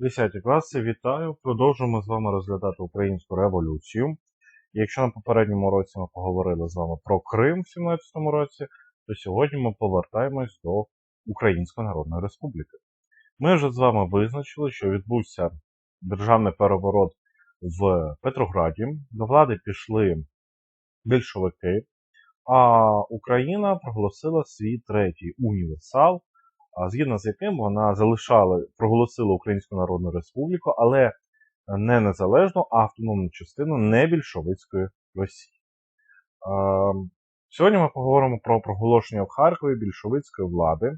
10 класи, вітаю! Продовжуємо з вами розглядати українську революцію. Якщо на попередньому році ми поговорили з вами про Крим в 17 році, то сьогодні ми повертаємось до Української Народної Республіки. Ми вже з вами визначили, що відбувся державний переворот в Петрограді. До влади пішли більшовики, а Україна проголосила свій третій універсал згідно з яким вона залишала, проголосила Українську Народну Республіку, але не незалежну, а автономну частину небільшовицької Росії. Сьогодні ми поговоримо про проголошення в Харкові більшовицької влади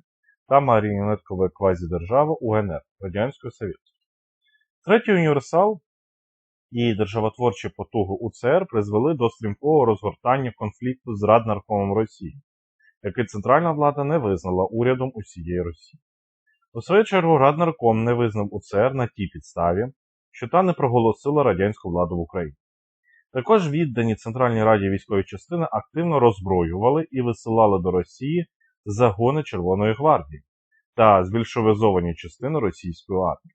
та маріонеткової квазідержави УНР Радянського Союзу. Третій універсал і державотворчі потуги УЦР призвели до стрімкого розгортання конфлікту з Раднаркомом Росії який центральна влада не визнала урядом усієї Росії. У свою чергу Раднарком не визнав УЦР на тій підставі, що та не проголосила радянську владу в Україні. Також віддані Центральній Раді військової частини активно роззброювали і висилали до Росії загони Червоної гвардії та збільшовизовані частини російської армії,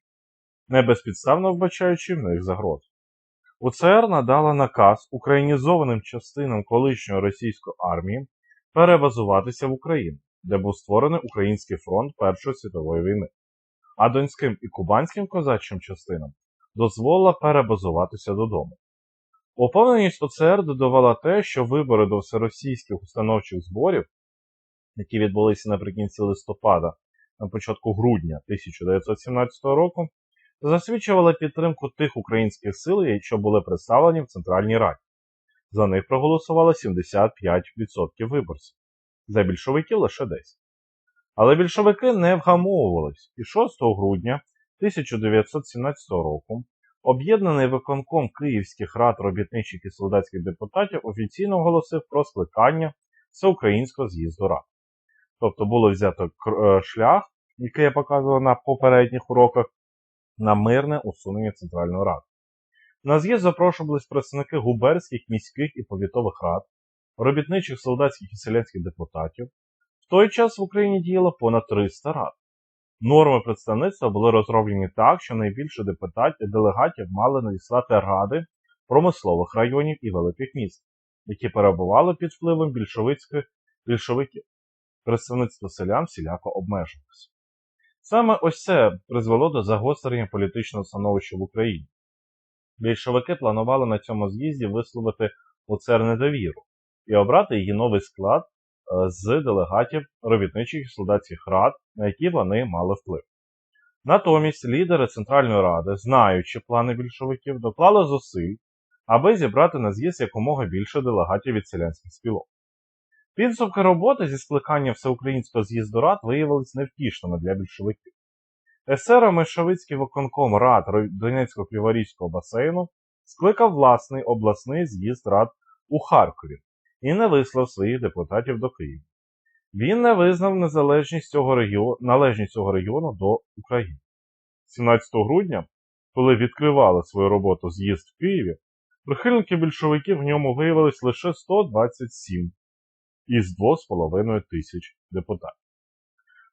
не безпідставно вбачаючи в них загроз. УЦР надала наказ українізованим частинам колишньої російської армії перебазуватися в Україну, де був створений Український фронт Першої світової війни, а донським і кубанським козачим частинам дозволила перебазуватися додому. Оповненість ОЦР додавала те, що вибори до всеросійських установчих зборів, які відбулися наприкінці листопада на початку грудня 1917 року, засвідчували підтримку тих українських сил, що були представлені в Центральній Раді. За них проголосувало 75% виборців, за більшовиків лише 10%. Але більшовики не вгамовувались і 6 грудня 1917 року об'єднаний виконком Київських рад робітничих і солдатських депутатів офіційно оголосив про скликання всеукраїнського з'їзду рад. Тобто було взято е, шлях, який я показував на попередніх уроках, на мирне усунення Центральної Ради. На з'їзд запрошувались представники губернських, міських і повітових рад, робітничих солдатських і селянських депутатів. В той час в Україні діяло понад 300 рад. Норми представництва були розроблені так, що найбільше депутатів делегатів мали надіслати ради промислових районів і великих міст, які перебували під впливом більшовицьких більшовиків. Представництво селян всіляко обмежувалося. Саме ось це призвело до загострення політичного становища в Україні. Більшовики планували на цьому з'їзді висловити УЦР недовіру і обрати її новий склад е, з делегатів робітничих і солдатських рад, на які вони мали вплив. Натомість лідери Центральної Ради, знаючи плани більшовиків, доклали зусиль, аби зібрати на з'їзд якомога більше делегатів від селянських спілок. Підсумки роботи зі скликання всеукраїнського з'їзду рад виявилися невтішними для більшовиків. Есерами Шавицький виконком рад Донецького криворізького басейну скликав власний обласний з'їзд рад у Харкові і не вислав своїх депутатів до Києва. Він не визнав незалежність цього регіону, належність цього регіону до України. 17 грудня, коли відкривали свою роботу з'їзд в Києві, прихильники більшовиків в ньому виявилось лише 127 із 2,5 тисяч депутатів.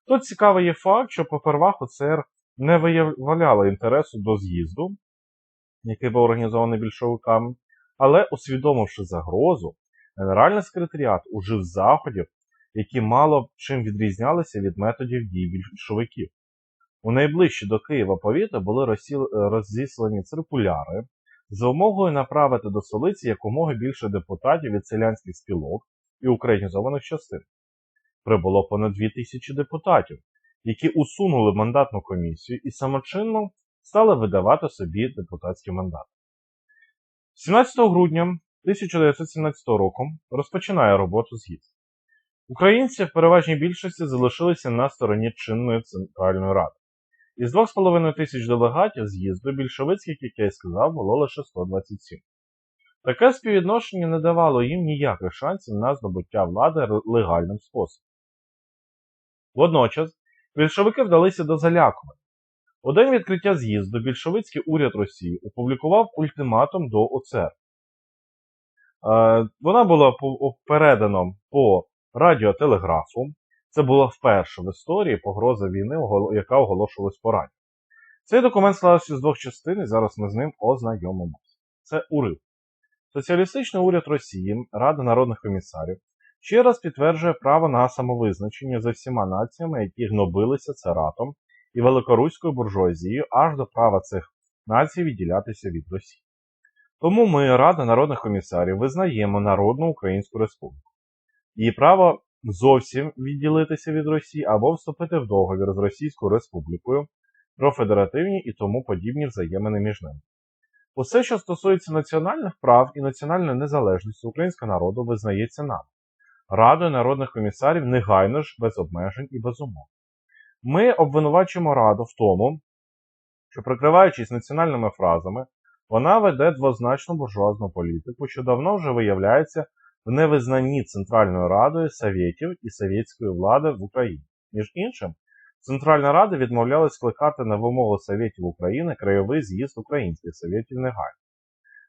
Тут цікавий є факт, що попервах ОЦР не виявляла інтересу до з'їзду, який був організований більшовиками, але, усвідомивши загрозу, Генеральний секретаріат ужив заходів, які мало чим відрізнялися від методів дій більшовиків. У найближчі до Києва повіти були розіслані циркуляри за умовою направити до столиці якомога більше депутатів від селянських спілок і українізованих частин прибуло понад 2 тисячі депутатів, які усунули мандатну комісію і самочинно стали видавати собі депутатські мандати. 17 грудня 1917 року розпочинає роботу з'їзд. Українці в переважній більшості залишилися на стороні чинної Центральної Ради. Із 2,5 тисяч делегатів з'їзду більшовицьких, як я й сказав, було лише 127. Таке співвідношення не давало їм ніяких шансів на здобуття влади легальним способом. Водночас більшовики вдалися до залякування. У день відкриття з'їзду більшовицький уряд Росії опублікував ультиматум до ОЦР. Е, вона була передана по радіотелеграфу. Це була вперше в історії погроза війни, яка оголошувалась по радіо. Цей документ складався з двох частин, і зараз ми з ним ознайомимося. Це уряд. Соціалістичний уряд Росії, Рада народних комісарів, ще раз підтверджує право на самовизначення за всіма націями, які гнобилися царатом і великоруською буржуазією аж до права цих націй відділятися від Росії. Тому ми, Рада народних комісарів, визнаємо Народну Українську Республіку. Її право зовсім відділитися від Росії або вступити в договір з Російською Республікою про федеративні і тому подібні взаємини між ними. Усе, що стосується національних прав і національної незалежності українського народу, визнається нам, Радою народних комісарів негайно ж без обмежень і без умов. Ми обвинувачуємо Раду в тому, що, прикриваючись національними фразами, вона веде двозначну буржуазну політику, що давно вже виявляється в невизнанні Центральною Радою Совєтів і совєтської влади в Україні. Між іншим, Центральна Рада відмовлялась скликати на вимогу Совєтів України краєвий з'їзд українських Совєтів негайно.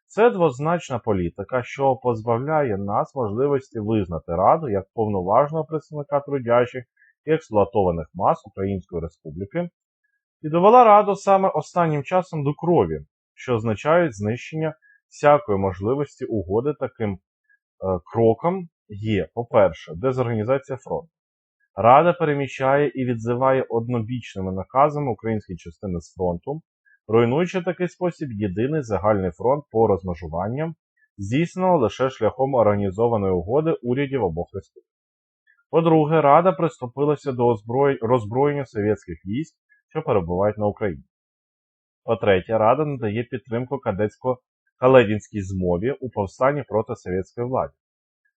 Це двозначна політика, що позбавляє нас можливості визнати Раду як повноважного представника трудящих і експлуатованих мас Української Республіки, і довела Раду саме останнім часом до крові, що означають знищення всякої можливості угоди таким е, кроком є, по-перше, дезорганізація фронту. Рада переміщає і відзиває однобічними наказами українські частини з фронту, руйнуючи такий спосіб єдиний загальний фронт по розмежуванням, здійсненого лише шляхом організованої угоди урядів обох республік. По-друге, Рада приступилася до роззброєння совєтських військ, що перебувають на Україні. По-третє, Рада надає підтримку кадетсько-каледінській змові у повстанні проти совєтської влади.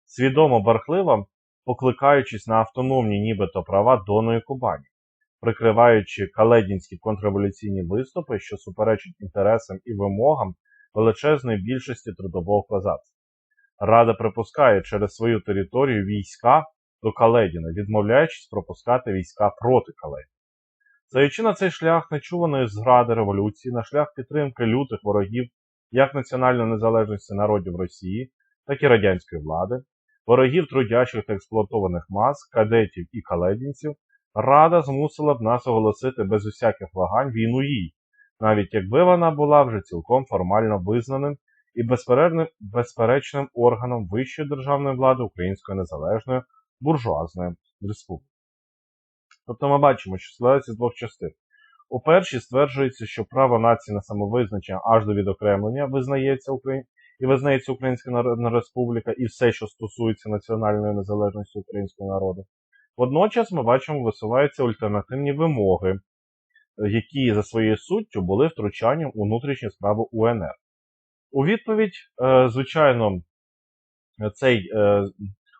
Свідомо бархливо покликаючись на автономні нібито права Дону і Кубані, прикриваючи каледінські контрреволюційні виступи, що суперечать інтересам і вимогам величезної більшості трудового козацтва. Рада припускає через свою територію війська до Каледіна, відмовляючись пропускати війська проти Каледіна. Заючи на цей шлях нечуваної згради революції, на шлях підтримки лютих ворогів як національної незалежності народів Росії, так і радянської влади, ворогів трудячих та експлуатованих мас, кадетів і каледінців, Рада змусила б нас оголосити без усяких вагань війну їй, навіть якби вона була вже цілком формально визнаним і безперечним органом вищої державної влади Української незалежної буржуазної республіки. Тобто ми бачимо, що складається з двох частин. У першій стверджується, що право нації на самовизначення аж до відокремлення визнається Україн... і визнається Українська Народна Республіка і все, що стосується національної незалежності українського народу. Водночас ми бачимо, висуваються альтернативні вимоги, які за своєю суттю були втручанням у внутрішні справи УНР. У відповідь, е, звичайно, цей е,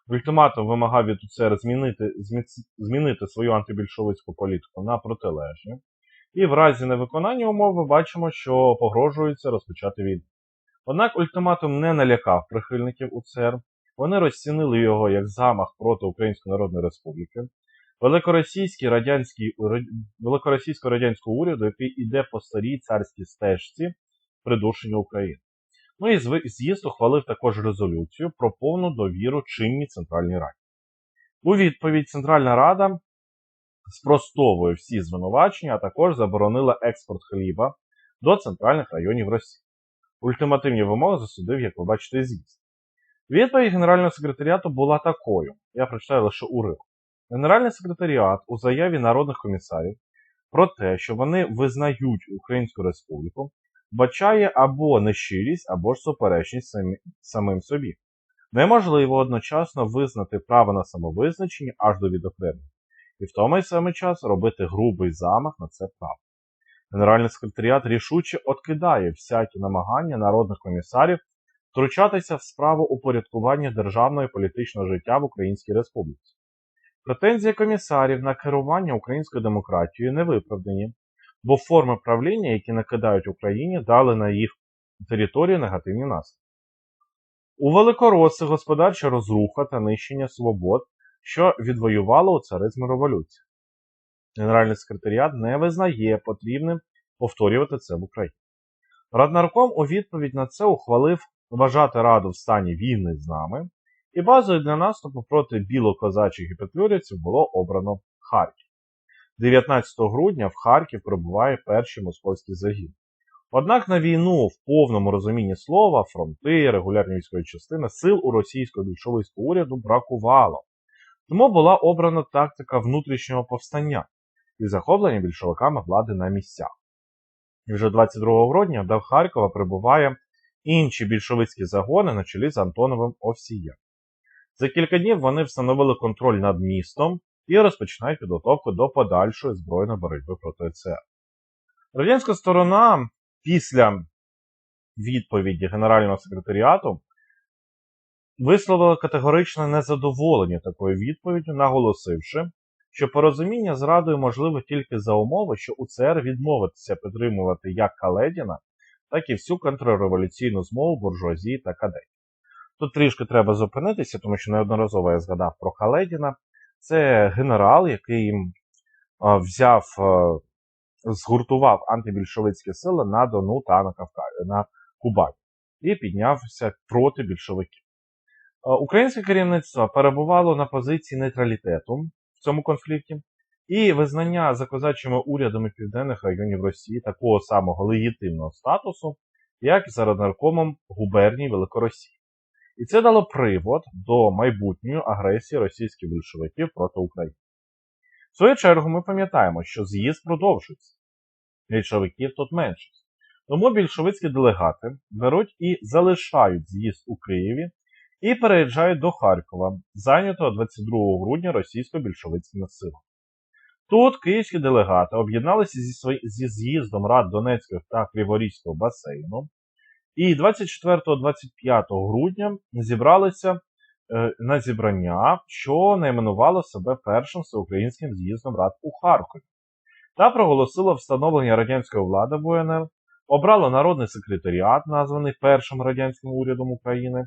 ультиматум вимагав від УЦР змінити, змінити свою антибільшовицьку політику на протилежну. І в разі невиконання умов ми бачимо, що погрожується розпочати війну. Однак ультиматум не налякав прихильників УЦР, вони розцінили його як замах проти Української Народної Республіки, великоросійський радянський, великоросійсько-радянського уряду, який іде по старій царській стежці придушення України. Ну і з'їзд ухвалив також резолюцію про повну довіру чинній Центральній Раді. У відповідь Центральна Рада спростовує всі звинувачення, а також заборонила експорт хліба до центральних районів Росії. Ультимативні вимоги засудив, як ви бачите, з'їзд. Відповідь Генерального секретаріату була такою. Я прочитаю лише уривок. Генеральний секретаріат у заяві народних комісарів про те, що вони визнають Українську Республіку, бачає або нещирість, або ж суперечність самі, самим собі. Неможливо одночасно визнати право на самовизначення аж до відокремлення, і в той самий час робити грубий замах на це право. Генеральний секретаріат рішуче откидає всякі намагання народних комісарів втручатися в справу упорядкування державного і політичного життя в Українській Республіці. Претензії комісарів на керування українською демократією не виправдані, бо форми правління, які накидають Україні, дали на їх територію негативні наслідки. У Великороси господарча розруха та нищення свобод, що відвоювало у царизму революції. Генеральний секретаріат не визнає потрібним повторювати це в Україні. Раднарком у відповідь на це ухвалив вважати Раду в стані війни з нами, і базою для наступу проти білокозачих петлюрівців було обрано Харків. 19 грудня в Харків прибуває перший московський загін. Однак на війну в повному розумінні слова, фронти, регулярні військові частини, сил у російського більшовицького уряду бракувало. Тому була обрана тактика внутрішнього повстання і захоплення більшовиками влади на місцях. І вже 22 грудня до Харкова прибуває інші більшовицькі загони на чолі з Антоновим Овсієм. За кілька днів вони встановили контроль над містом і розпочинають підготовку до подальшої збройної боротьби проти ЦР. Радянська сторона після відповіді Генерального секретаріату висловила категоричне незадоволення такою відповіддю, наголосивши, що порозуміння з Радою можливе тільки за умови, що УЦР відмовитися підтримувати як Каледіна, так і всю контрреволюційну змову буржуазії та кадетів. Тут трішки треба зупинитися, тому що неодноразово я згадав про Каледіна. Це генерал, який взяв, згуртував антибільшовицькі сили на Дону та на Кавказі, на Кубані і піднявся проти більшовиків. Українське керівництво перебувало на позиції нейтралітету в цьому конфлікті, і визнання за козачими урядами південних районів Росії такого самого легітимного статусу, як за наркомом губернії Великоросії. І це дало привод до майбутньої агресії російських більшовиків проти України. В свою чергу ми пам'ятаємо, що з'їзд продовжується. Більшовиків тут меншість. Тому більшовицькі делегати беруть і залишають з'їзд у Києві і переїжджають до Харкова, зайнятого 22 грудня російсько-більшовицькими силами. Тут київські делегати об'єдналися зі, зі з'їздом рад Донецького та Криворізького басейну, і 24-25 грудня зібралися е, на зібрання, що найменувало себе першим всеукраїнським з'їздом рад у Харкові, та проголосило встановлення радянської влади в УНР, обрало народний секретаріат, названий Першим радянським урядом України.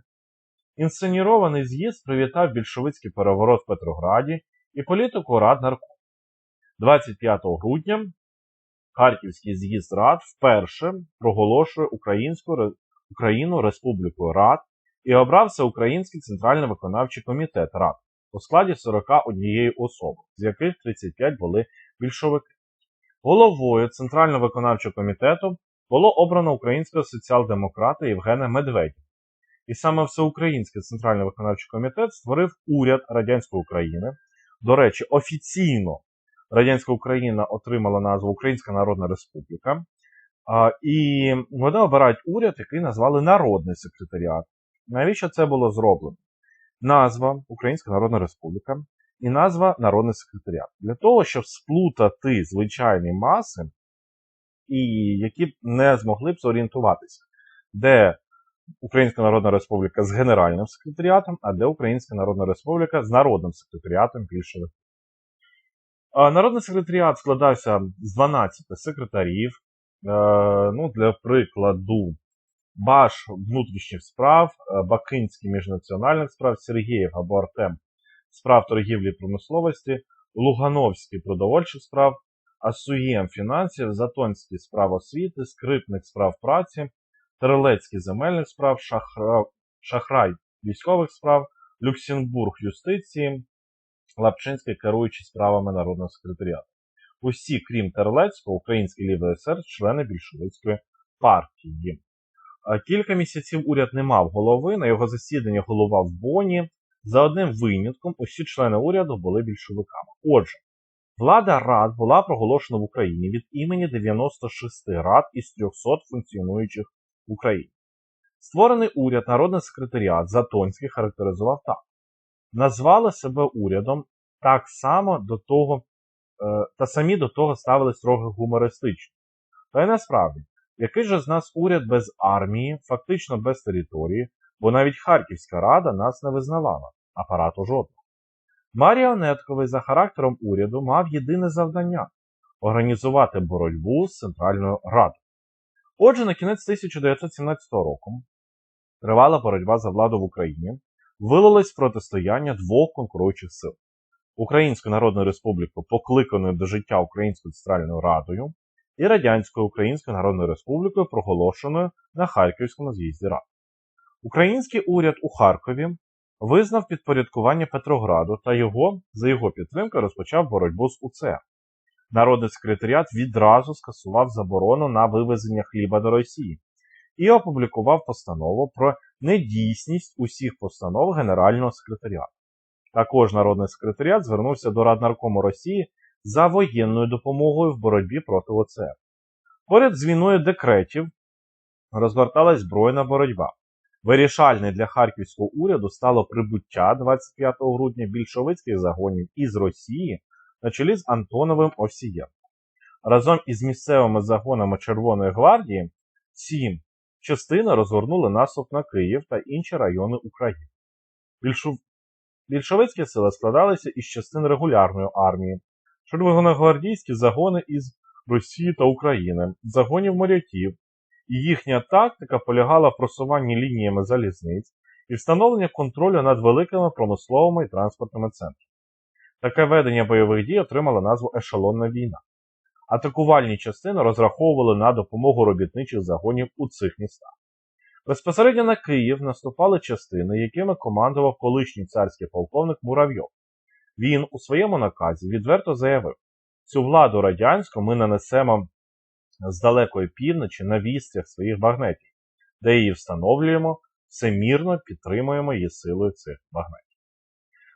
Інсценірований з'їзд привітав більшовицький переворот в Петрограді і політику рад нарком. 25 грудня Харківський з'їзд Рад вперше проголошує Українську Україну Республікою Рад і обрався Український центральний виконавчий комітет Рад у складі 41 особи, з яких 35 були більшовики. Головою Центрального виконавчого комітету було обрано українського соціал-демократа Євгена Медведєва. І саме Всеукраїнський центральний виконавчий комітет створив уряд Радянської України. До речі, офіційно Радянська Україна отримала назву Українська Народна Республіка. І вони обирають уряд, який назвали Народний секретаріат. Навіщо це було зроблено? Назва Українська Народна Республіка і назва Народний секретаріат. Для того, щоб сплутати звичайні маси, і які б не змогли б зорієнтуватися, де Українська Народна Республіка з Генеральним секретаріатом, а де Українська Народна Республіка з народним секретаріатом більше Народний секретаріат складався з 12 секретарів. Е, ну, Для прикладу, Баш внутрішніх справ, е, Бакинський міжнаціональних справ, Сергієв або Артем справ торгівлі промисловості, Лугановський продовольчих справ, Асуєм фінансів, Затонський справ освіти, Скрипник справ праці, Терелецький земельних справ, Шахра... Шахрай військових справ, Люксембург юстиції, Лапчинський, керуючий справами народного секретаріату. Усі, крім Терлецького, український лівий СР, члени більшовицької партії. Кілька місяців уряд не мав голови. На його засіданні голова в Боні. За одним винятком, усі члени уряду були більшовиками. Отже, влада рад була проголошена в Україні від імені 96 рад із 300 функціонуючих в Україні. Створений уряд, народний секретаріат Затонський характеризував так назвали себе урядом так само до того, е, та самі до того ставились трохи гумористично. Та й насправді, який же з нас уряд без армії, фактично без території, бо навіть Харківська рада нас не визнавала, апарату жодного. Маріонетковий за характером уряду мав єдине завдання організувати боротьбу з Центральною Радою. Отже, на кінець 1917 року тривала боротьба за владу в Україні, вилилось протистояння двох конкуруючих сил Української Народної Республіки, покликаною до життя Українською Центральною Радою, і Радянською Українською Народною Республікою, проголошеною на Харківському з'їзді Рад. Український уряд у Харкові визнав підпорядкування Петрограду та його за його підтримкою розпочав боротьбу з УЦР. Народний секретаріат відразу скасував заборону на вивезення хліба до Росії і опублікував постанову про недійсність усіх постанов Генерального секретаріату. Також Народний секретаріат звернувся до Раднаркому Росії за воєнною допомогою в боротьбі проти ОЦР. Поряд з війною декретів розгорталась збройна боротьба. Вирішальне для харківського уряду стало прибуття 25 грудня більшовицьких загонів із Росії на чолі з Антоновим Овсієм. Разом із місцевими загонами Червоної гвардії ці частини розгорнули наступ на Київ та інші райони України. Більшу... Більшовицькі сили складалися із частин регулярної армії, червоногвардійські загони із Росії та України, загонів моряків, і їхня тактика полягала в просуванні лініями залізниць і встановленні контролю над великими промисловими і транспортними центрами. Таке ведення бойових дій отримало назву Ешелонна війна. Атакувальні частини розраховували на допомогу робітничих загонів у цих містах. Безпосередньо на Київ наступали частини, якими командував колишній царський полковник Муравйов. Він у своєму наказі відверто заявив, цю владу радянську ми нанесемо з далекої півночі на вістрях своїх багнетів, де її встановлюємо, всемірно підтримуємо її силою цих багнетів.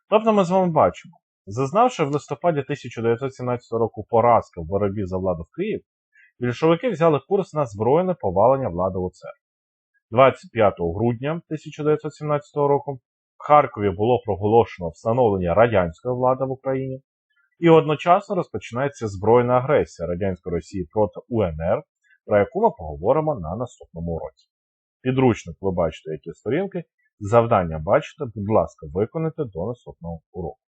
Тобто ми з вами бачимо, зазнавши в листопаді 1917 року поразки в боротьбі за владу в Київ, більшовики взяли курс на збройне повалення влади УЦР. 25 грудня 1917 року в Харкові було проголошено встановлення радянської влади в Україні, і одночасно розпочинається збройна агресія радянської Росії проти УНР, про яку ми поговоримо на наступному році. Підручник ви бачите, які сторінки. Завдання бачите, будь ласка, виконайте до наступного уроку.